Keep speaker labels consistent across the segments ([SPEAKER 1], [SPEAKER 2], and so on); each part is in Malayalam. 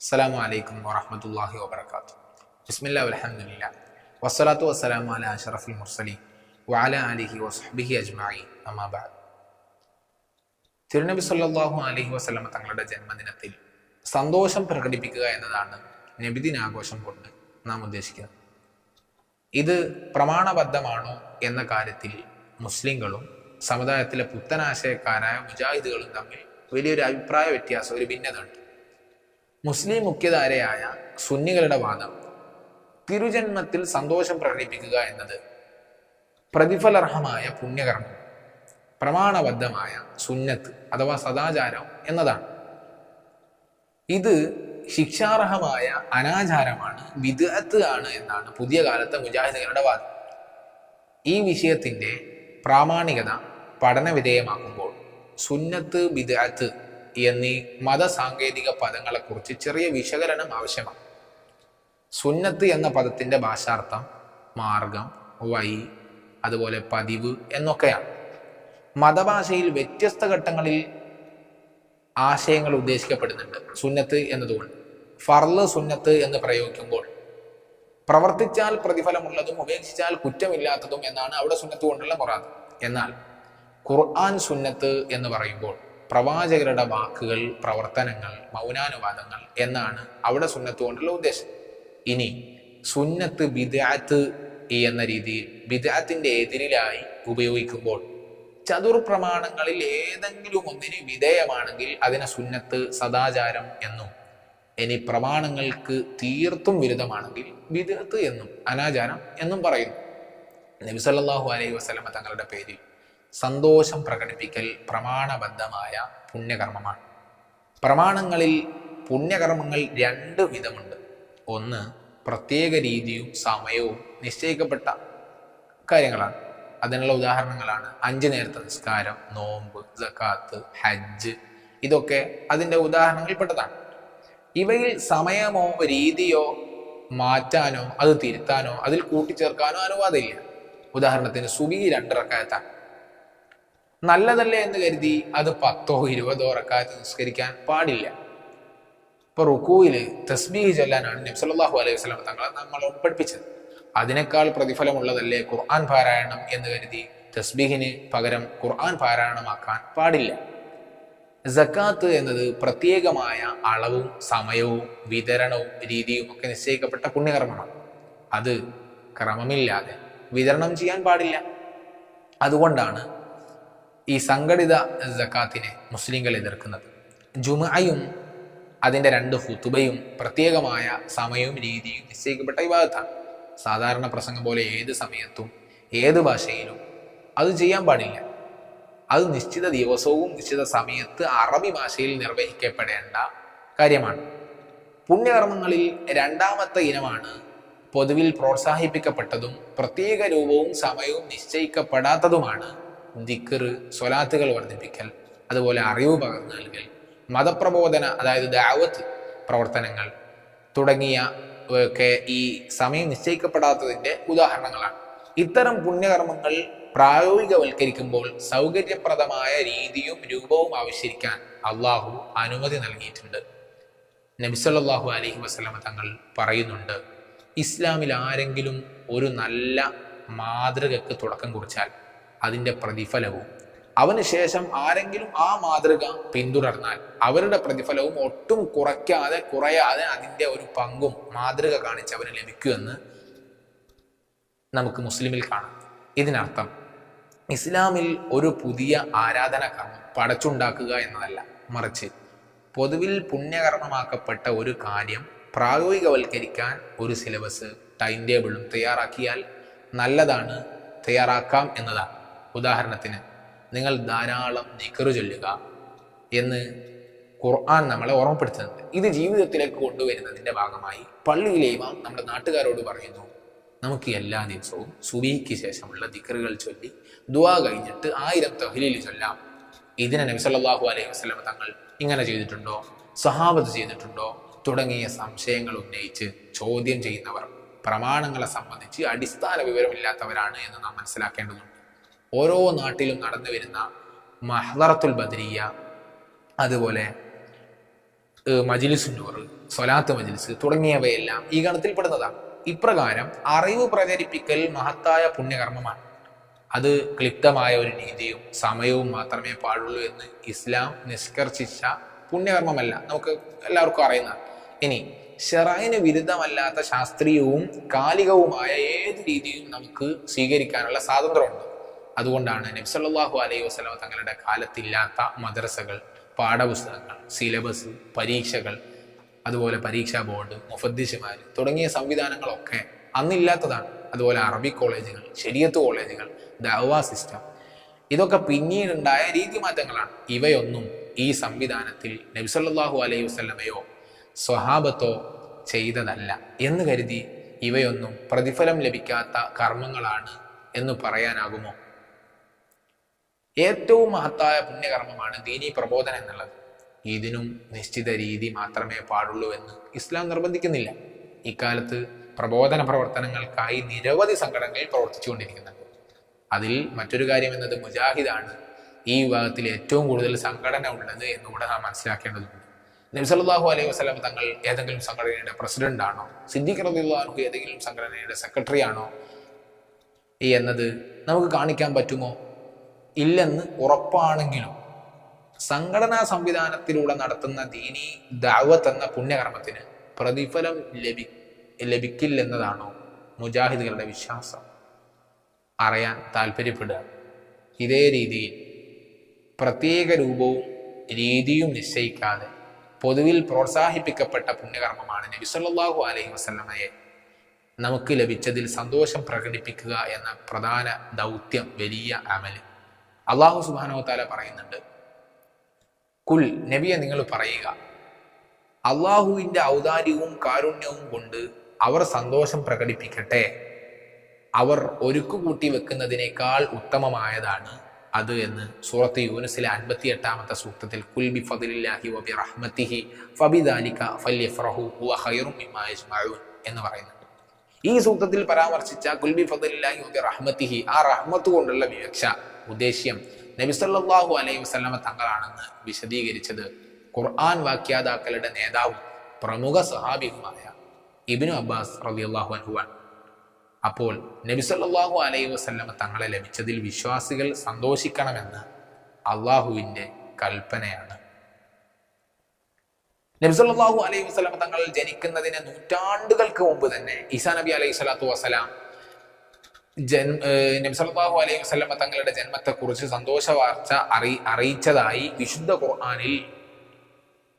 [SPEAKER 1] അസ്സലാമു അലൈക്കും വറഹ്മത്തുള്ളാഹി വാബർക്കാത്തു ബിസ്മില്ല അലഹമില്ല വസ്സലാത്തു വസ്സലാമു അല അഷറഫുൽ മുർസലി വാല അലിഹി വസ്ഹബിഹി അജ്മായി അമാബാദ് തിരുനബി സല്ലല്ലാഹു അലഹി വസ്ലമ തങ്ങളുടെ ജന്മദിനത്തിൽ സന്തോഷം പ്രകടിപ്പിക്കുക എന്നതാണ് നബിദിന ആഘോഷം കൊണ്ട് നാം ഉദ്ദേശിക്കുന്നത്. ഇത് പ്രമാണബദ്ധമാണോ എന്ന കാര്യത്തിൽ മുസ്ലിങ്ങളും സമുദായത്തിലെ പുത്തനാശയക്കാരായ മുജാഹിദുകളും തമ്മിൽ വലിയൊരു അഭിപ്രായ വ്യത്യാസം ഒരു ഭിന്നത ഉണ്ട് മുസ്ലിം മുഖ്യധാരയായ സുന്നികളുടെ വാദം. തിരുജന്മത്തിൽ സന്തോഷം പ്രകടിപ്പിക്കുക എന്നത് പ്രതിഫലർഹമായ പുണ്യകർമ്മം. പ്രമാണബദ്ധമായ സുന്നത്ത് അഥവാ സദാചാരം എന്നതാണ്. ഇത് ശിക്ഷാർഹമായ അനാചാരമാണ് വിദഗ്ധ ആണ് എന്നാണ് പുതിയ കാലത്തെ മുജാഹിദുകളുടെ വാദം. ഈ വിഷയത്തിന്റെ പ്രാമാണികത പഠന വിധേയമാക്കുമ്പോൾ സുന്നത്ത് ബിദഅത്ത് എന്നീ മതസാങ്കേതിക പദങ്ങളെക്കുറിച്ച് ചെറിയ വിശകലനം ആവശ്യമാണ്. സുന്നത്ത് എന്ന പദത്തിന്റെ ഭാഷാർത്ഥം മാർഗം വഴി അതുപോലെ പതിവ് എന്നൊക്കെയാണ്. മതഭാഷയിൽ വ്യത്യസ്ത ഘട്ടങ്ങളിൽ ആശയങ്ങൾ ഉദ്ദേശിക്കപ്പെടുന്നുണ്ട്. സുന്നത്ത് എന്നതുകൊണ്ട്. ഫർൾ സുന്നത്ത് എന്ന് പ്രയോഗിക്കുമ്പോൾ പ്രവർത്തിച്ചാൽ പ്രതിഫലമുള്ളതും ഉപേക്ഷിച്ചാൽ കുറ്റമില്ലാത്തതും എന്നാണ് അവിടെ സുന്നത്ത് കൊണ്ടുള്ള മുറാദ് എന്നാൽ ഖുർആൻ സുന്നത്ത് എന്ന് പറയുമ്പോൾ പ്രവാചകരുടെ വാക്കുകൾ പ്രവർത്തനങ്ങൾ മൗനാനുവാദങ്ങൾ എന്നാണ് അവിടെ സുന്നത്ത് കൊണ്ടുള്ള ഉദ്ദേശം. ഇനി സുന്നത്ത് ബിദാത്ത് എന്ന രീതിയിൽ ബിദാത്തിന്റെ എതിരിലായി ഉപയോഗിക്കുമ്പോൾ ചതുർ പ്രമാണങ്ങളിൽ ഏതെങ്കിലും ഒന്നിന് വിധേയമാണെങ്കിൽ അതിനെ സുന്നത്ത് സദാചാരം എന്നും ഇനി പ്രമാണങ്ങൾക്ക് തീർത്തും വിരുദ്ധമാണെങ്കിൽ വിദഗ്ധ എന്നും അനാചാരം എന്നും പറയുന്നു. നബി സല്ലല്ലാഹു അലൈഹി വസ്ലമ തങ്ങളുടെ പേരിൽ സന്തോഷം പ്രകടിപ്പിക്കൽ പ്രമാണബദ്ധമായ പുണ്യകർമ്മമാണ്. പ്രമാണങ്ങളിൽ പുണ്യകർമ്മങ്ങൾ രണ്ട് വിധമുണ്ട്. ഒന്ന് പ്രത്യേക രീതിയും സമയവും നിശ്ചയിക്കപ്പെട്ട കാര്യങ്ങളാണ്. അതിനുള്ള ഉദാഹരണങ്ങളാണ് അഞ്ച് നേരത്തെ നിസ്കാരം നോമ്പ് ജക്കാത്ത് ഹജ്ജ് ഇതൊക്കെ അതിന്റെ ഉദാഹരണങ്ങളിൽപ്പെട്ടതാണ്. ഇവയിൽ സമയമോ രീതിയോ മാറ്റാനോ അത് തിരുത്താനോ അതിൽ കൂട്ടിച്ചേർക്കാനോ അനുവാദമില്ല. ഉദാഹരണത്തിന് സുബി രണ്ടിറക്കായത്താണ്. നല്ലതല്ലേ എന്ന് കരുതി അത് പത്തോ ഇരുപതോ റക്കാത്ത് നിസ്കരിക്കാൻ പാടില്ല. ഇപ്പൊ റുക്കൂയിൽ തസ്ബീഹ് ചൊല്ലാനാണ് നബ്സല്ലാഹു അലൈഹി വസ്ലാം തങ്ങളെ നമ്മളോട് പഠിപ്പിച്ചത്. അതിനേക്കാൾ പ്രതിഫലമുള്ളതല്ലേ ഖുർആൻ പാരായണം എന്ന് കരുതി തസ്ബീഹിന് പകരം ഖുർആൻ പാരായണമാക്കാൻ പാടില്ല. സക്കാത്ത് എന്നത് പ്രത്യേകമായ അളവും സമയവും വിതരണവും രീതിയും ഒക്കെ നിശ്ചയിക്കപ്പെട്ട പുണ്യകർമ്മമാണ്. അത് ക്രമമില്ലാതെ വിതരണം ചെയ്യാൻ പാടില്ല. അതുകൊണ്ടാണ് ഈ സംഘടിത ജക്കാത്തിനെ മുസ്ലിങ്ങൾ എതിർക്കുന്നത്. ജുമയും അതിന്റെ രണ്ട് ഹുത്തുബയും പ്രത്യേകമായ സമയവും രീതിയും നിശ്ചയിക്കപ്പെട്ട വിഭാഗത്താണ് സാധാരണ പ്രസംഗം പോലെ ഏത് സമയത്തും ഏത് ഭാഷയിലും അത് ചെയ്യാൻ പാടില്ല. അത് നിശ്ചിത ദിവസവും നിശ്ചിത സമയത്ത് അറബി ഭാഷയിൽ നിർവഹിക്കപ്പെടേണ്ട കാര്യമാണ്. പുണ്യകർമ്മങ്ങളിൽ രണ്ടാമത്തെ ഇനമാണ് പൊതുവിൽ പ്രോത്സാഹിപ്പിക്കപ്പെട്ടതും പ്രത്യേക രൂപവും സമയവും നിശ്ചയിക്കപ്പെടാത്തതുമാണ് ദിക്കർ സ്വലാത്തുകൾ വർദ്ധിപ്പിക്കൽ അതുപോലെ അറിവ് പകർന്നു നൽകൽ മതപ്രബോധന അതായത് ദാവത്ത് പ്രവർത്തനങ്ങൾ തുടങ്ങിയ ഒക്കെ ഈ സമയം നിശ്ചയിക്കപ്പെടാത്തതിന്റെ ഉദാഹരണങ്ങളാണ്. ഇത്തരം പുണ്യകർമ്മങ്ങൾ പ്രായോഗികവൽക്കരിക്കുമ്പോൾ സൗകര്യപ്രദമായ രീതിയും രൂപവും ആവിഷ്കരിക്കാൻ അള്ളാഹു അനുമതി നൽകിയിട്ടുണ്ട്. നബിസല്ലാഹു അലഹി വസ്ലമ തങ്ങൾ പറയുന്നുണ്ട് ഇസ്ലാമിൽ ആരെങ്കിലും ഒരു നല്ല മാതൃകക്ക് തുടക്കം കുറിച്ചാൽ അതിന്റെ പ്രതിഫലവും. അവന് ശേഷം ആരെങ്കിലും ആ മാതൃക പിന്തുടർന്നാൽ അവരുടെ പ്രതിഫലവും ഒട്ടും കുറയ്ക്കാതെ കുറയാതെ അതിന്റെ ഒരു പങ്കും മാതൃക കാണിച്ച് അവന് ലഭിക്കുമെന്ന് നമുക്ക് മുസ്ലിമിൽ കാണാം. ഇതിനർത്ഥം ഇസ്ലാമിൽ ഒരു പുതിയ ആരാധന കർമ്മം പടച്ചുണ്ടാക്കുക എന്നതല്ല മറിച്ച് പൊതുവിൽ പുണ്യകർമ്മമാക്കപ്പെട്ട ഒരു കാര്യം പ്രായോഗികവൽക്കരിക്കാൻ ഒരു സിലബസ് ടൈം ടേബിളും തയ്യാറാക്കിയാൽ നല്ലതാണ് തയ്യാറാക്കാം എന്നതാണ്. ഉദാഹരണത്തിന് നിങ്ങൾ ധാരാളം നിക്കറു ചൊല്ലുക എന്ന് ഖുർആൻ നമ്മളെ ഓർമ്മപ്പെടുത്തുന്നുണ്ട്. ഇത് ജീവിതത്തിലേക്ക് കൊണ്ടുവരുന്നതിന്റെ ഭാഗമായി പള്ളിയിലെ ഇമാം നമ്മുടെ നാട്ടുകാരോട് പറയുന്നു നമുക്ക് എല്ലാ ദിവസവും സുബീക്ക് ശേഷമുള്ള ദിക്കറുകൾ ചൊല്ലി ദുവാ കഴിഞ്ഞിട്ട് ആയിരം തഹ്ലീൽ ചൊല്ലാം. ഇതിനെ നബി സല്ലല്ലാഹു അലൈഹി വസല്ലം തങ്ങൾ ഇങ്ങനെ ചെയ്തിട്ടുണ്ടോ? സഹാബത്ത് ചെയ്തിട്ടുണ്ടോ? തുടങ്ങിയ സംശയങ്ങൾ ഉന്നയിച്ച് ചോദ്യം ചെയ്യുന്നവർ പ്രമാണങ്ങളെ സംബന്ധിച്ച് അടിസ്ഥാന വിവരമില്ലാത്തവരാണ് എന്ന് നാം മനസ്സിലാക്കേണ്ടതുണ്ട്. ഓരോ നാട്ടിലും നടന്നു വരുന്ന മഹ്ലറത്തുൽ ബദരിയ അതുപോലെ മജിലിസുന്നൂർ സൊലാത്ത് മജിലിസ് തുടങ്ങിയവയെല്ലാം ഈ ഗണത്തിൽപ്പെടുന്നതാണ് ഇപ്രകാരം അറിവ് പ്രചരിപ്പിക്കൽ മഹത്തായ പുണ്യകർമ്മമാണ്. അത് ക്ലിപ്തമായ ഒരു രീതിയും സമയവും മാത്രമേ പാടുള്ളൂ എന്ന് ഇസ്ലാം നിഷ്കർഷിച്ച പുണ്യകർമ്മമല്ല. നമുക്ക് എല്ലാവർക്കും അറിയുന്ന ഇനി ഷെറായിന് വിരുദ്ധമല്ലാത്ത ശാസ്ത്രീയവും കാലികവുമായ ഏത് രീതിയും നമുക്ക് സ്വീകരിക്കാനുള്ള സ്വാതന്ത്ര്യമുണ്ട്? അതുകൊണ്ടാണ് നബ്സല്ലാഹു അലൈഹി വസ്ലമ തങ്ങളുടെ കാലത്തില്ലാത്ത മദ്രസകൾ പാഠപുസ്തകങ്ങൾ സിലബസ് പരീക്ഷകൾ അതുപോലെ പരീക്ഷാ ബോർഡ് മുഫദ്ദിഷുമാർ തുടങ്ങിയ സംവിധാനങ്ങളൊക്കെ അന്നില്ലാത്തതാണ്. അതുപോലെ അറബി കോളേജുകൾ ശരിയത്ത് കോളേജുകൾ ദവ സിസ്റ്റം ഇതൊക്കെ പിന്നീടുണ്ടായ രീതി മാറ്റങ്ങളാണ് ഇവയൊന്നും ഈ സംവിധാനത്തിൽ നബ്സല്ലാഹു അലൈഹി വസ്ലമയോ സ്വഹാബത്തോ ചെയ്തതല്ല എന്ന് കരുതി ഇവയൊന്നും പ്രതിഫലം ലഭിക്കാത്ത കർമ്മങ്ങളാണ് എന്ന് പറയാനാകുമോ? ഏറ്റവും മഹത്തായ പുണ്യകർമ്മമാണ് ദീനി പ്രബോധനം എന്നുള്ളത്. ഇതിനും നിശ്ചിത രീതി മാത്രമേ പാടുള്ളൂ എന്ന് ഇസ്ലാം നിർബന്ധിക്കുന്നില്ല. ഇക്കാലത്ത് പ്രബോധന പ്രവർത്തനങ്ങൾക്കായി നിരവധി സംഘടനകൾ പ്രവർത്തിച്ചുകൊണ്ടിരിക്കുന്നുണ്ട്. അതിൽ മറ്റൊരു കാര്യം എന്നത് മുജാഹിദാണ്. ഈ വിഭാഗത്തിൽ ഏറ്റവും കൂടുതൽ സംഘടന ഉള്ളത് എന്നുകൂടെ നാം മനസ്സിലാക്കേണ്ടതുണ്ട്. നബ്സല്ലാഹു അലൈഹി വസ്ലാം തങ്ങൾ ഏതെങ്കിലും സംഘടനയുടെ പ്രസിഡന്റ് ആണോ? സിദ്ദിഖ് റബിള്ളാഹു ഏതെങ്കിലും സംഘടനയുടെ സെക്രട്ടറി ആണോ? എന്നത് നമുക്ക് കാണിക്കാൻ പറ്റുമോ? ഇല്ലെന്ന് ഉറപ്പാണെങ്കിലും സംഘടനാ സംവിധാനത്തിലൂടെ നടത്തുന്ന ദീനി ദാവത്ത് എന്ന പുണ്യകർമ്മത്തിന് പ്രതിഫലം ലഭി ലഭിക്കില്ലെന്നതാണോ മുജാഹിദുകളുടെ വിശ്വാസം? അറിയാൻ താല്പര്യപ്പെടുക. ഇതേ രീതിയിൽ പ്രത്യേക രൂപവും രീതിയും നിശ്ചയിക്കാതെ പൊതുവിൽ പ്രോത്സാഹിപ്പിക്കപ്പെട്ട പുണ്യകർമ്മമാണ് നബി സല്ലല്ലാഹു അലൈഹി വസല്ലമയെ നമുക്ക് ലഭിച്ചതിൽ സന്തോഷം പ്രകടിപ്പിക്കുക എന്ന പ്രധാന ദൗത്യം വലിയ അമൽ. അള്ളാഹു സുബാനോ താല പറയുന്നുണ്ട്. കുൽ നബിയെ നിങ്ങൾ പറയുക. അള്ളാഹുവിന്റെ ഔദാര്യവും കാരുണ്യവും കൊണ്ട് അവർ സന്തോഷം പ്രകടിപ്പിക്കട്ടെ. അവർ ഒരുക്കു കൂട്ടി വെക്കുന്നതിനേക്കാൾ ഉത്തമമായതാണ് അത് എന്ന് സൂറത്ത് യൂനുസിലെ അൻപത്തി എട്ടാമത്തെ സൂക്തത്തിൽ കുൽ ബി വബി റഹ്മത്തിഹി ഫബിദാലിക ഫല്യഫ്റഹു എന്ന് പറയുന്നുണ്ട്. ഈ സൂക്തത്തിൽ പരാമർശിച്ച കുൽബി ഫദിലില്ലാഹി വബി റഹ്മത്തിഹി ആ റഹ്മത്ത് കൊണ്ടുള്ള വിവക്ഷ ഉദ്ദേശ്യം. നബി സല്ലല്ലാഹു അലൈഹി വസല്ലമ തങ്ങളാണെന്ന് വിശദീകരിച്ചത് ഖുർആൻ വാക്യാതാക്കളുടെ നേതാവും പ്രമുഖ സഹാബിയുമായ ഇബിനു അബ്ബാസ് റളിയല്ലാഹു ആണ്. അപ്പോൾ നബി സല്ലല്ലാഹു അലൈഹി വസ്ലമ തങ്ങളെ ലഭിച്ചതിൽ വിശ്വാസികൾ സന്തോഷിക്കണമെന്ന് അള്ളാഹുവിന്റെ കൽപ്പനയാണ്. നബി സല്ലല്ലാഹു അലൈഹി വസല്ലമ തങ്ങൾ ജനിക്കുന്നതിന് നൂറ്റാണ്ടുകൾക്ക് മുമ്പ് തന്നെ ഈസാ നബി അലൈഹി സ്വലാത്തു വസ്സലാം ജൻ നബി സല്ലല്ലാഹു അലൈഹി വസ്ലമ തങ്ങളുടെ ജന്മത്തെക്കുറിച്ച് സന്തോഷ വാർത്ത അറി അറിയിച്ചതായി വിശുദ്ധ ഖുർആാനിൽ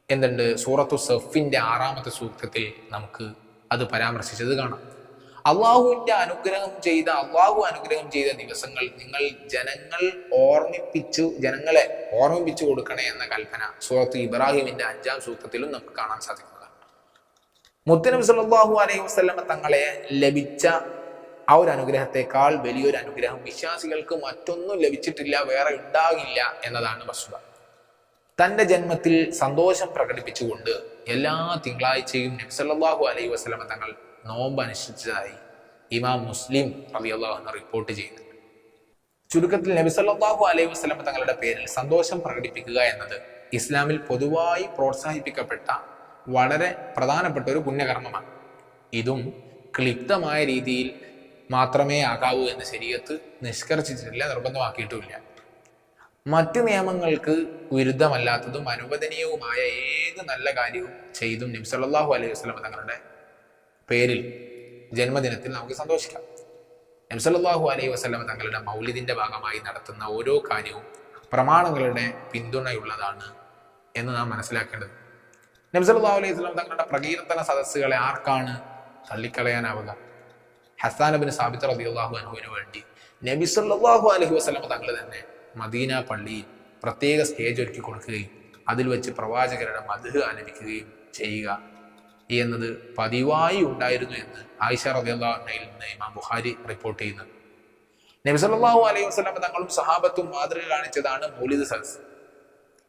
[SPEAKER 1] എന്തുണ്ട്? സൂറത്തു സഫിന്റെ ആറാമത്തെ സൂക്തത്തിൽ നമുക്ക് അത് പരാമർശിച്ചത് കാണാം. അള്ളാഹുവിന്റെ അനുഗ്രഹം ചെയ്ത അള്ളാഹു അനുഗ്രഹം ചെയ്ത ദിവസങ്ങൾ നിങ്ങൾ ജനങ്ങൾ ഓർമ്മിപ്പിച്ചു ജനങ്ങളെ ഓർമ്മിപ്പിച്ചു കൊടുക്കണേ എന്ന കൽപ്പന സൂറത്ത് ഇബ്രാഹിമിന്റെ അഞ്ചാം സൂക്തത്തിലും നമുക്ക് കാണാൻ സാധിക്കുന്നതാണ്. മുത്തനബി സല്ലാഹു അലൈഹി വസ്ലമ തങ്ങളെ ലഭിച്ച ആ ഒരു അനുഗ്രഹത്തെക്കാൾ വലിയൊരു അനുഗ്രഹം വിശ്വാസികൾക്ക് മറ്റൊന്നും ലഭിച്ചിട്ടില്ല വേറെ ഉണ്ടാകില്ല എന്നതാണ് വസ്തുത. തന്റെ ജന്മത്തിൽ സന്തോഷം പ്രകടിപ്പിച്ചുകൊണ്ട് എല്ലാ തിങ്കളാഴ്ചയും നബ്സല്ലാഹു അലൈ വസ്ലമ തങ്ങൾ നോമ്പ് അനുഷ്ഠിച്ചതായി ഇമാം മുസ്ലിം റളിയല്ലാഹു റിപ്പോർട്ട് ചെയ്യുന്നുണ്ട്. ചുരുക്കത്തിൽ നബിസല്ലാഹു അലൈ വസ്ലമ തങ്ങളുടെ പേരിൽ സന്തോഷം പ്രകടിപ്പിക്കുക എന്നത് ഇസ്ലാമിൽ പൊതുവായി പ്രോത്സാഹിപ്പിക്കപ്പെട്ട വളരെ പ്രധാനപ്പെട്ട ഒരു പുണ്യകർമ്മമാണ്. ഇതും ക്ലിപ്തമായ രീതിയിൽ മാത്രമേ ആകാവൂ എന്ന് ശരീരത്ത് നിഷ്കർഷിച്ചിട്ടില്ല നിർബന്ധമാക്കിയിട്ടുമില്ല. മറ്റ് നിയമങ്ങൾക്ക് വിരുദ്ധമല്ലാത്തതും അനുവദനീയവുമായ ഏത് നല്ല കാര്യവും ചെയ്തും സല്ലല്ലാഹു അലൈഹി വസ്ലം തങ്ങളുടെ പേരിൽ ജന്മദിനത്തിൽ നമുക്ക് സന്തോഷിക്കാം. നബ്സല്ലാഹു അലൈഹി വസ്ലം തങ്ങളുടെ മൗലിദിന്റെ ഭാഗമായി നടത്തുന്ന ഓരോ കാര്യവും പ്രമാണങ്ങളുടെ പിന്തുണയുള്ളതാണ് എന്ന് നാം മനസ്സിലാക്കേണ്ടത് സല്ലല്ലാഹു അലൈഹി വസ്ലം തങ്ങളുടെ പ്രകീർത്തന സദസ്സുകളെ ആർക്കാണ് തള്ളിക്കളയാനാവുക? ഹസാൻ സാബിത്ത് റബിഅള്ളാഹു അനുവിന് വേണ്ടി. നബി സല്ലല്ലാഹു അലൈഹി വസല്ലം തങ്ങൾ തന്നെ മദീന പള്ളിയിൽ പ്രത്യേക സ്റ്റേജ് ഒരുക്കി കൊടുക്കുകയും അതിൽ വെച്ച് പ്രവാചകരുടെ മധു ആലപിക്കുകയും ചെയ്യുക എന്നത് പതിവായി ഉണ്ടായിരുന്നു എന്ന് ആയിഷ റബിഅള്ളാഹുനയിൽ നിന്ന് ഇമാം ബുഹാരി റിപ്പോർട്ട് ചെയ്യുന്നത് നബി സല്ലല്ലാഹു അലൈഹി വസല്ലം തങ്ങളും സഹാബത്തും മാതൃക കാണിച്ചതാണ് മൗലിദ് സദസ്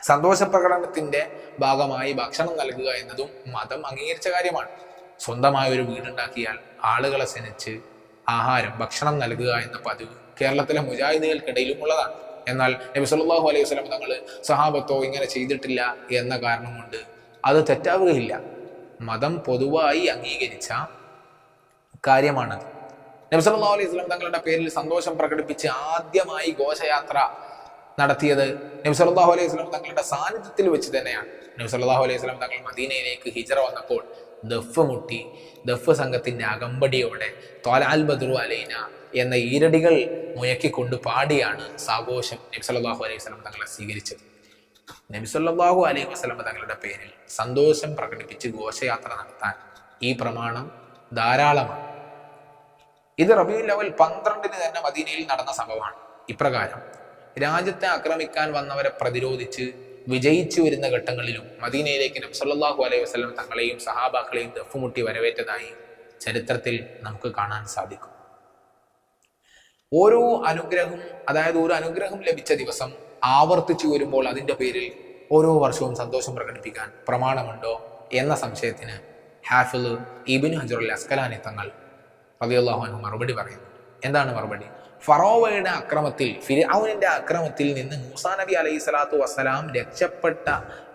[SPEAKER 1] സന്തോഷ പ്രകടനത്തിന്റെ ഭാഗമായി ഭക്ഷണം നൽകുക എന്നതും മതം അംഗീകരിച്ച കാര്യമാണ്. സ്വന്തമായ ഒരു വീടുണ്ടാക്കിയാൽ ആളുകളെ ക്ഷണിച്ച് ആഹാരം ഭക്ഷണം നൽകുക എന്ന പതിവ് കേരളത്തിലെ മുജാഹിദുകൾക്കിടയിലും ഉള്ളതാണ് എന്നാൽ നബി സല്ലല്ലാഹു അലൈഹി വസല്ലം തങ്ങൾ സഹാബത്തോ ഇങ്ങനെ ചെയ്തിട്ടില്ല എന്ന കാരണം കൊണ്ട് അത് തെറ്റാവുകയില്ല. മതം പൊതുവായി അംഗീകരിച്ച കാര്യമാണത്. നബി സല്ലല്ലാഹു അലൈഹി വസല്ലം തങ്ങളുടെ പേരിൽ സന്തോഷം പ്രകടിപ്പിച്ച് ആദ്യമായി ഘോഷയാത്ര നടത്തിയത് നബി സല്ലല്ലാഹു അലൈഹി വസല്ലം തങ്ങളുടെ സാന്നിധ്യത്തിൽ വെച്ച് തന്നെയാണ്. നബി സല്ലല്ലാഹു അലൈഹി വസല്ലം തങ്ങൾ മദീനയിലേക്ക് ഹിജറ വന്നപ്പോൾ ദഫ് മുട്ടി ദഫ് സംഘത്തിന്റെ അകമ്പടിയോടെ തോലാൽ ബദ്രു അലൈന എന്ന ഈരടികൾ മുയക്കിക്കൊണ്ട് പാടിയാണ് സാഘോഷം. നബി സല്ലല്ലാഹു അലൈഹി വസ്ലം തങ്ങളെ സ്വീകരിച്ചത്. നബി സല്ലല്ലാഹു അലൈഹി വസ്ലം തങ്ങളുടെ പേരിൽ സന്തോഷം പ്രകടിപ്പിച്ച് ഘോഷയാത്ര നടത്താൻ ഈ പ്രമാണം ധാരാളമാണ്. ഇത് റബിയുൽ അവൽ പന്ത്രണ്ടിന് തന്നെ മദീനയിൽ നടന്ന സംഭവമാണ്. ഇപ്രകാരം രാജ്യത്തെ ആക്രമിക്കാൻ വന്നവരെ പ്രതിരോധിച്ച് വിജയിച്ചു വരുന്ന ഘട്ടങ്ങളിലും മദീനയിലേക്ക് നബ്സല്ലാഹു അലൈഹി വസ്ലം തങ്ങളെയും സഹാബാക്കളെയും ദഫുമുട്ടി വരവേറ്റതായി ചരിത്രത്തിൽ നമുക്ക് കാണാൻ സാധിക്കും. ഓരോ അനുഗ്രഹം അതായത് ഒരു അനുഗ്രഹം ലഭിച്ച ദിവസം ആവർത്തിച്ചു വരുമ്പോൾ അതിന്റെ പേരിൽ ഓരോ വർഷവും സന്തോഷം പ്രകടിപ്പിക്കാൻ പ്രമാണമുണ്ടോ എന്ന സംശയത്തിന് ഹാഫിൽ ഇബിൻ ഹജറുൽ അസ്കലാനി തങ്ങൾ റബിയുള്ളാഹു മറുപടി പറയുന്നു. എന്താണ് മറുപടി? ഫറോവയുടെ അക്രമത്തിൽ ഫിരാവുനിന്റെ അക്രമത്തിൽ നിന്ന് മൂസാ നബി അലൈഹി സ്വലാത്തു വസ്സലാം രക്ഷപ്പെട്ട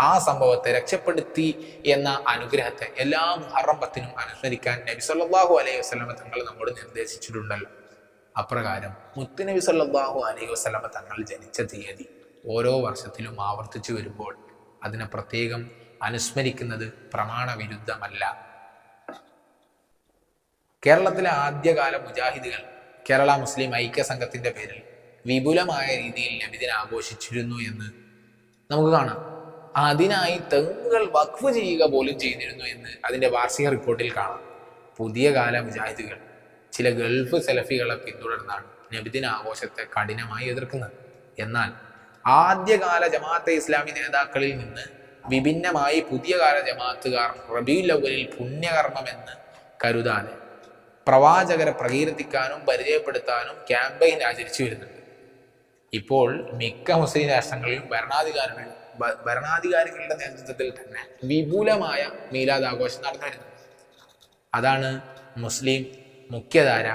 [SPEAKER 1] ആ സംഭവത്തെ രക്ഷപ്പെടുത്തി എന്ന അനുഗ്രഹത്തെ എല്ലാ മുഹറമ്പത്തിനും അനുസരിക്കാൻ നബി സല്ലാഹു അലൈഹി വസ്ലമ തങ്ങൾ നമ്മോട് നിർദ്ദേശിച്ചിട്ടുണ്ടല്ലോ. അപ്രകാരം മുത്തുനബി സല്ലാഹു അലൈഹി വസ്ലമ തങ്ങൾ ജനിച്ച തീയതി ഓരോ വർഷത്തിലും ആവർത്തിച്ചു വരുമ്പോൾ അതിനെ പ്രത്യേകം അനുസ്മരിക്കുന്നത് പ്രമാണവിരുദ്ധമല്ല. കേരളത്തിലെ ആദ്യകാല മുജാഹിദുകൾ കേരള മുസ്ലിം ഐക്യ സംഘത്തിന്റെ പേരിൽ വിപുലമായ രീതിയിൽ നബിദിനെ ആഘോഷിച്ചിരുന്നു എന്ന് നമുക്ക് കാണാം. അതിനായി തെങ്ങുകൾ വഖഫ് ചെയ്യുക പോലും ചെയ്തിരുന്നു എന്ന് അതിന്റെ വാർഷിക റിപ്പോർട്ടിൽ കാണാം. പുതിയ കാല മുജാഹിദുകൾ ചില ഗൾഫ് സെലഫികളെ പിന്തുടർന്നാണ് നബിദിന ആഘോഷത്തെ കഠിനമായി എതിർക്കുന്നത്. എന്നാൽ ആദ്യകാല ജമാഅത്തെ ഇസ്ലാമി നേതാക്കളിൽ നിന്ന് വിഭിന്നമായി പുതിയ കാല ജമാഅത്തുകാർ റബിയുൽ അവലിൽ പുണ്യകർമ്മമെന്ന് കരുതാതെ പ്രവാചകരെ പ്രകീർത്തിക്കാനും പരിചയപ്പെടുത്താനും ക്യാമ്പയിൻ ആചരിച്ചു വരുന്നുണ്ട്. ഇപ്പോൾ മിക്ക മുസ്ലിം രാഷ്ട്രങ്ങളിലും ഭരണാധികാരികൾ ഭരണാധികാരികളുടെ നേതൃത്വത്തിൽ തന്നെ വിപുലമായ മീലാദ് ആഘോഷം നടന്നു അതാണ് മുസ്ലിം മുഖ്യധാര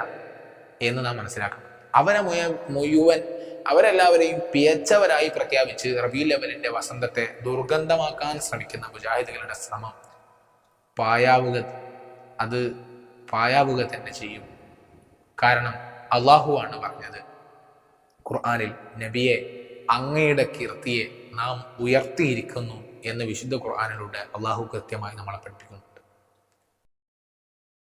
[SPEAKER 1] എന്ന് നാം മനസ്സിലാക്കണം. അവരെ മുയ മുഴുവൻ അവരെല്ലാവരെയും പിയച്ചവരായി പ്രഖ്യാപിച്ച് റബീ ലെവലിന്റെ വസന്തത്തെ ദുർഗന്ധമാക്കാൻ ശ്രമിക്കുന്ന മുജാഹിദുകളുടെ ശ്രമം പായാവുക അത് പായാവുക തന്നെ ചെയ്യും. കാരണം അള്ളാഹു ആണ് പറഞ്ഞത്. ഖുർആാനിൽ നബിയെ അങ്ങയുടെ കീർത്തിയെ നാം ഉയർത്തിയിരിക്കുന്നു എന്ന് വിശുദ്ധ ഖുർആാനിലൂടെ അള്ളാഹു കൃത്യമായി നമ്മളെ പഠിപ്പിക്കുന്നു.